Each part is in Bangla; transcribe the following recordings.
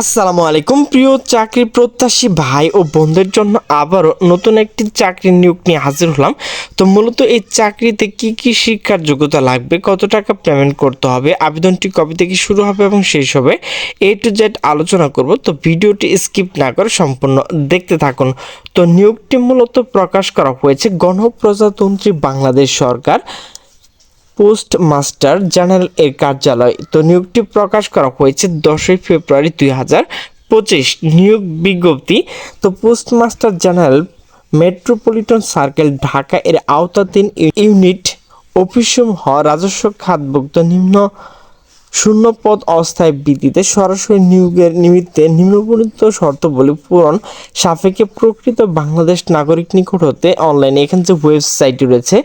আসসালামু আলাইকুম, প্রিয় চাকরি প্রত্যাশী ভাই ও বোনদের জন্য আবারও নতুন একটি চাকরির নিয়োগ নিয়ে হাজির হলাম। তো মূলত এই চাকরিতে কি কি শিক্ষার যোগ্যতা লাগবে, কত টাকা পেমেন্ট করতে হবে, আবেদনটি কবে থেকে শুরু হবে এবং শেষ হবে, এ টু জেড আলোচনা করব। তো ভিডিওটি স্কিপ না করে সম্পূর্ণ দেখতে থাকুন। তো নিয়োগটি মূলত প্রকাশ করা হয়েছে গণপ্রজাতন্ত্রী বাংলাদেশ সরকার। পোস্ট মাস্টার জেনারেল এর কার্যালয়। তো নিয়োগটি প্রকাশ করা হয়েছে দশই ফেব্রুয়ারি দুই হাজার পঁচিশ। নিয়োগ বিজ্ঞপ্তি, তো post master general metropolitan circle Dhaka এর আওতাধীন ইউনিট অফিসসমূহ রাজস্ব খাতভুক্ত নিম্ন শূন্য পদ অস্থায়ী ভিত্তিতে সরাসরি নিয়োগের নিমিত্তে নিম্নবর্ণিত শর্তাবলী পূরণ সাপেক্ষে প্রকৃত বাংলাদেশ নাগরিক নিকট হতে অনলাইনে এখানে যে ওয়েবসাইটটি রয়েছে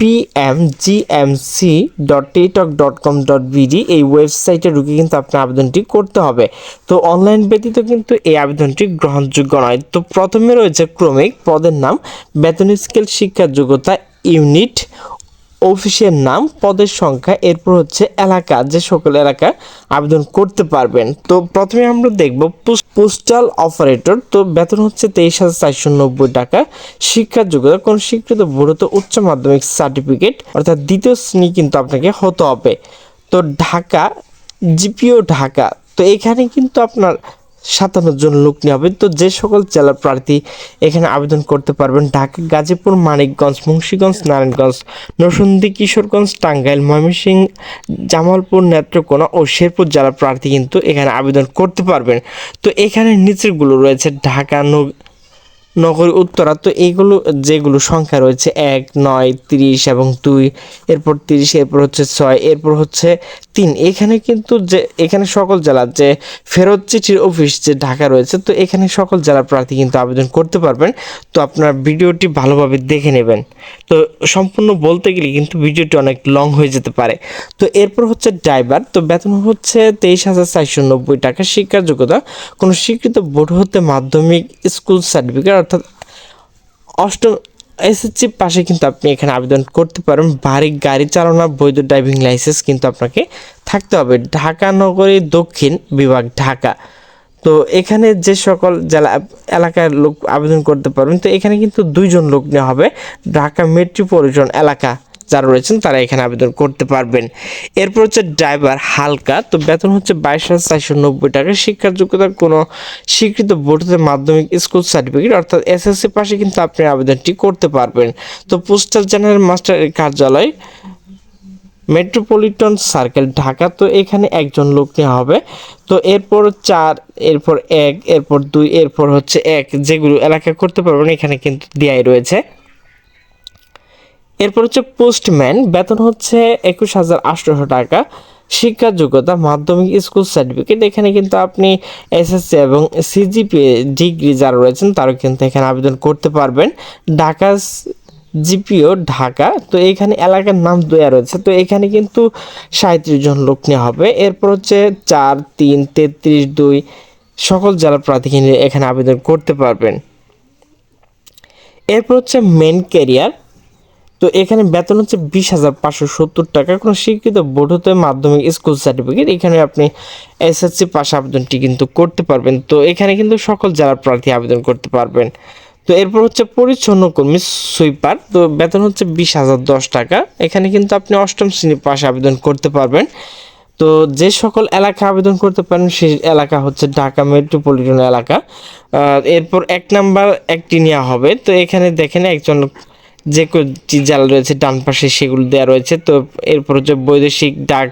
পিএমজিএমসি ডট টেটক ডট কম ডট বিডি এই ওয়েবসাইটে ঢুকে কিন্তু আপনার আবেদনটি করতে হবে। তো অনলাইন ব্যতীত কিন্তু এই আবেদনটি গ্রহণযোগ্য নয়। তো প্রথমে রয়েছে ক্রমিক, পদের নাম, বেতন স্কেল, শিক্ষার যোগ্যতা, ইউনিট অফিসের নাম, পদের সংখ্যা, এরপর হচ্ছে এলাকা, যে সকল এলাকা আবেদন করতে পারবেন। তো প্রথমে আমরা দেখব পোস্টাল অপারেটর তো বেতন হচ্ছে তেইশ হাজার চারশো নব্বই টাকা। শিক্ষার যোগ্যতা, কোন স্বীকৃত বোর্ডতে উচ্চ মাধ্যমিক সার্টিফিকেট অর্থাৎ দ্বিতীয় শ্রেণি কিন্তু আপনাকে হতে হবে। তো ঢাকা, জিপিও ঢাকা, তো এখানে কিন্তু আপনার সাতান্ন জন লোক নেওয়া হবে তো যে সকল জেলার প্রার্থী এখানে আবেদন করতে পারবেন। ঢাকা, গাজীপুর, মানিকগঞ্জ, মুন্সীগঞ্জ, নারায়ণগঞ্জ, নরসিংদী, কিশোরগঞ্জ, টাঙ্গাইল, ময়মনসিংহ, জামালপুর, নেত্রকোনা ও শেরপুর জেলার প্রার্থী কিন্তু এখানে আবেদন করতে পারবেন। তো এখানে নিচেরগুলো রয়েছে ঢাকা, নগ- নগরী, উত্তরা। তো এইগুলো যেগুলো সংখ্যা রয়েছে, এক, নয়, তিরিশ এবং দুই, এরপর তিরিশ, এরপর হচ্ছে ছয়, এরপর হচ্ছে তিন, এখানে কিন্তু যে, এখানে সকল জেলার যে ফেরত চিঠির অফিস যে ঢাকা রয়েছে, তো এখানে সকল জেলার প্রার্থী কিন্তু আবেদন করতে পারবেন। তো আপনার ভিডিওটি ভালোভাবে দেখে নেবেন। তো সম্পূর্ণ বলতে গেলে কিন্তু ভিডিওটি অনেক লং হয়ে যেতে পারে। তো এরপর হচ্ছে ড্রাইভার। তো বেতন হচ্ছে তেইশ হাজার চারশো নব্বই টাকা। শিক্ষার যোগ্যতা কোনো স্বীকৃত বোর্ড হতে মাধ্যমিক স্কুল সার্টিফিকেট, অর্থাৎ অষ্টম এসএসসি পাশে কিন্তু আপনি এখানে আবেদন করতে পারেন ভারী গাড়ি চালানোর বৈধ ড্রাইভিং লাইসেন্স কিন্তু আপনাকে থাকতে হবে। ঢাকা নগরী দক্ষিণ বিভাগ, ঢাকা। তো এখানে যে সকল জেলা, এলাকার লোক আবেদন করতে পারবেন। তো এখানে কিন্তু দুইজন লোক নেওয়া হবে। ঢাকা মেট্রোপলিটন এলাকা। যারা রয়েছেন তারা এখানে আবেদন করতে পারবেন। এরপর হচ্ছে ড্রাইভার হালকা, তো বেতন হচ্ছে বাইশ হাজার চারশো নব্বই টাকা। শিক্ষার যোগ্যতা কোনো স্বীকৃত বোর্ডের মাধ্যমিক স্কুল সার্টিফিকেট, অর্থাৎ এসএসসি পাশে কিন্তু আপনি আবেদনটি করতে পারবেন। তো পোস্টাল জেনারেল মাস্টারের কার্যালয়, মেট্রোপলিটন সার্কেল, ঢাকা। তো এখানে একজন লোক নেওয়া হবে। তো এরপর চার, এরপর এক, এরপর দুই, এরপর হচ্ছে এক, যেগুলো এলাকা করতে পারবেন, এখানে কিন্তু দেয়াই রয়েছে। এরপর হচ্ছে পোস্টম্যান, বেতন হচ্ছে একুশ হাজার আটশোশো টাকা শিক্ষার যোগ্যতা মাধ্যমিক স্কুল সার্টিফিকেট। এখানে কিন্তু আপনি এসএসসি এবং সিজিপি ডিগ্রি যারা রয়েছেন, তারা কিন্তু এখানে আবেদন করতে পারবেন। ঢাকা জিপিও ঢাকা, তো এখানে এলাকার নাম দেওয়া রয়েছে। তো এখানে কিন্তু সাঁত্রিশ জন লোক নেওয়া হবে। এরপর হচ্ছে চার, তিন, তেত্রিশ, দুই, সকল জেলা প্রার্থী এখানে আবেদন করতে পারবেন। এরপর হচ্ছে মেন ক্যারিয়ার তো এখানে বেতন হচ্ছে বিশ হাজার পাঁচশো সত্তর টাকা। কোনো স্বীকৃত বোর্ড হতে মাধ্যমিক, স্কুল সার্টিফিকেট, এখানে আপনি এসএসসি পাস আবেদনটি কিন্তু করতে পারবেন। তো এখানে কিন্তু সকল জেলার প্রার্থী আবেদন করতে পারবেন। তো এরপর হচ্ছে পরিচ্ছন্ন কর্মী সুইপার। তো বেতন হচ্ছে বিশ হাজার দশ টাকা। এখানে কিন্তু আপনি অষ্টম শ্রেণি পাশে আবেদন করতে পারবেন। তো যে সকল এলাকা আবেদন করতে পারেন, সেই এলাকা হচ্ছে ঢাকা মেট্রোপলিটন এলাকা। এরপর এক নাম্বার একটি নেওয়া হবে। তো এখানে দেখেন একজন যে জাল রয়েছে ডান পাশে সেগুলো দেওয়া রয়েছে। তো এরপর হচ্ছে বৈদেশিক ডাক,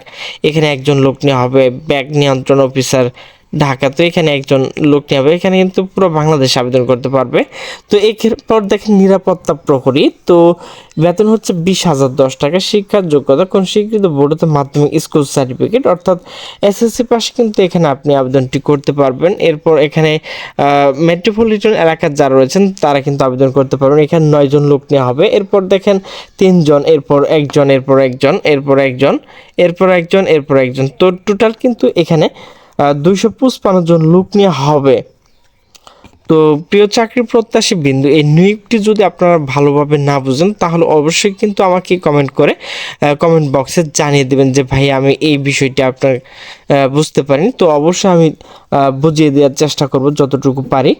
এখানে একজন লোক নেওয়া হবে, ব্যাগ নিয়ন্ত্রণ অফিসার ঢাকা তো এখানে একজন লোক হবে, এখানে কিন্তু পুরো বাংলাদেশ আবেদন করতে পারবে। তো এরপর দেখেন নিরাপত্তা প্রহরী, তো বেতন হচ্ছে বিশ হাজার দশ টাকা, শিক্ষার যোগ্যতা, কোন স্বীকৃত বোর্ডতে মাধ্যমিক স্কুল সার্টিফিকেট, অর্থাৎ এসএসসি পাশে কিন্তু এখানে আপনি আবেদনটি করতে পারবেন। এরপর এখানে মেট্রোপলিটন এলাকার যারা রয়েছেন, তারা কিন্তু আবেদন করতে পারবেন। এখানে নয়জন লোক নেওয়া হবে। এরপর দেখেন তিনজন, এরপর একজন এরপর একজন এরপর একজন এরপর একজন এরপর একজন। তো টোটাল কিন্তু এখানে দুইশো পঁচপান্ন জন লোক নিয়ে হবে। তো প্রিয় চাকরি প্রত্যাশী বিন্দু, এই নিয়োগটি যদি আপনারা ভালোভাবে না বুঝেন, তাহলে অবশ্যই কিন্তু আমাকে কমেন্ট করে কমেন্ট বক্সে জানিয়ে দেবেন যে, ভাই, আমি এই বিষয়টি আপনার বুঝতে পারিনি। তো অবশ্যই আমি বুঝিয়ে দেওয়ার চেষ্টা করব যতটুকু পারি।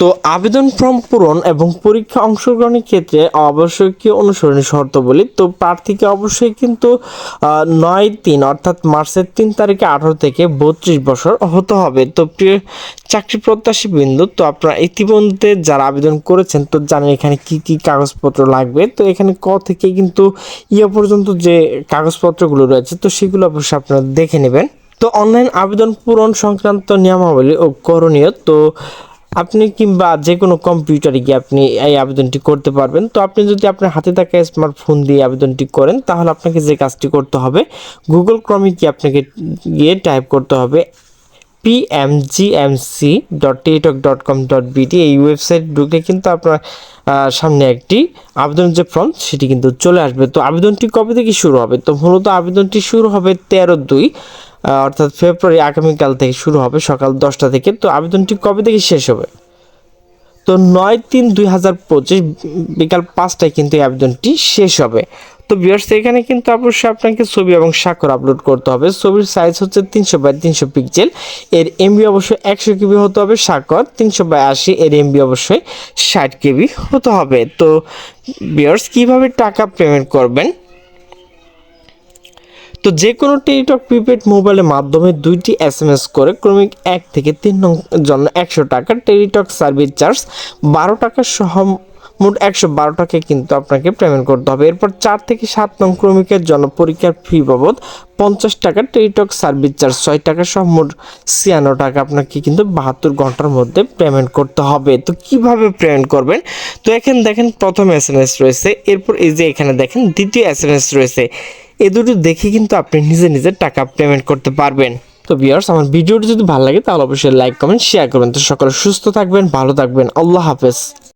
তো আবেদন ফর্ম পূরণ এবং পরীক্ষা অংশগ্রহণের ক্ষেত্রে অবশ্যই কি অনুসরণী শর্ত বলি। তো প্রার্থীকে অবশ্যই কিন্তু নয় তিন অর্থাৎ মার্চের তিন তারিখে আঠারো থেকে বত্রিশ বছর হতে হবে। তো প্রিয় চাকরি প্রত্যাশী বিন্দু, তো আপনারা ইতিমধ্যে যারা আবেদন করেছেন, তো জানেন এখানে কি কি কাগজপত্র লাগবে। তো এখানে ক থেকে কিন্তু ইয়ে পর্যন্ত যে কাগজপত্রগুলো রয়েছে, তো সেগুলো অবশ্যই আপনারা দেখে নেবেন। তো অনলাইন আবেদন পূরণ সংক্রান্ত নিয়মাবলী ও করণীয়, তো আপনি কিংবা যে কোনো কম্পিউটারে গিয়ে আপনি এই আবেদনটি করতে পারবেন। তো আপনি যদি আপনার হাতে থাকা স্মার্টফোন দিয়ে আবেদনটি করেন, তাহলে আপনাকে যে কাজটি করতে হবে গুগল ক্রমে গিয়ে আপনাকে গিয়ে টাইপ করতে হবে পিএমজিএমসি ডট টেটক ডট কম ডট বিডি এই ওয়েবসাইট ঢুকলে কিন্তু আপনার সামনে একটি আবেদনের যে ফর্ম সেটি কিন্তু চলে আসবে। তো আবেদনটি কবে থেকে শুরু হবে? তো মূলত আবেদনটি শুরু হবে তেরো দুই অর্থাৎ ফেব্রুয়ারি আগামীকাল থেকে শুরু হবে সকাল দশটা থেকে। তো আবেদনটি কবে থেকে শেষ হবে? তো নয় তিন দুই হাজার পঁচিশ, বিকাল পাঁচটায় কিন্তু এই আবেদনটি শেষ হবে। তো বিয়ার্স এখানে কিন্তু অবশ্যই আপনাকে ছবি এবং স্বাক্ষর আপলোড করতে হবে। ছবির সাইজ হচ্ছে তিনশো বাই তিনশো পিক্সেল এর এমবি অবশ্যই একশো কেবি হতে হবে স্বাক্ষর, তিনশো বাই আশি। এর এমবি অবশ্যই ষাট কেবি হতে হবে। তো বিয়ার্স কীভাবে টাকা পেমেন্ট করবেন? তো যে কোনো টেলিটক প্রিপেড মোবাইলের মাধ্যমে দুইটি এস এম এস করে ক্রমিক এক থেকে তিন নং, জন্য একশো টাকা। টেলিটক সার্ভিস চার্জ বারো টাকা সহ মোট একশো বারো টাকা কিন্তু আপনাকে পেমেন্ট করতে হবে। এরপর চার থেকে সাত নং ক্রমিকের জন্য পরীক্ষার ফি বাবদ পঞ্চাশ টাকা টেলিটক সার্ভিস চার্জ ছয় টাকা সহ মোট ছিয়ান্ন টাকা আপনাকে কিন্তু বাহাত্তর ঘণ্টার মধ্যে পেমেন্ট করতে হবে। তো কীভাবে পেমেন্ট করবেন? তো এখানে দেখেন প্রথম এস এম এস রয়েছে, এরপর এই যে এখানে দেখেন দ্বিতীয় এস এম এস রয়েছে। এ দুটো দেখে কিন্তু আপনি নিজে নিজে টাকা পেমেন্ট করতে পারবেন। তো বিয়ার্স আমার ভিডিওটি যদি ভালো লাগে তাহলে অবশ্যই লাইক কমেন্ট শেয়ার করবেন। তো সকলে সুস্থ থাকবেন, ভালো থাকবেন। আল্লাহ হাফেজ।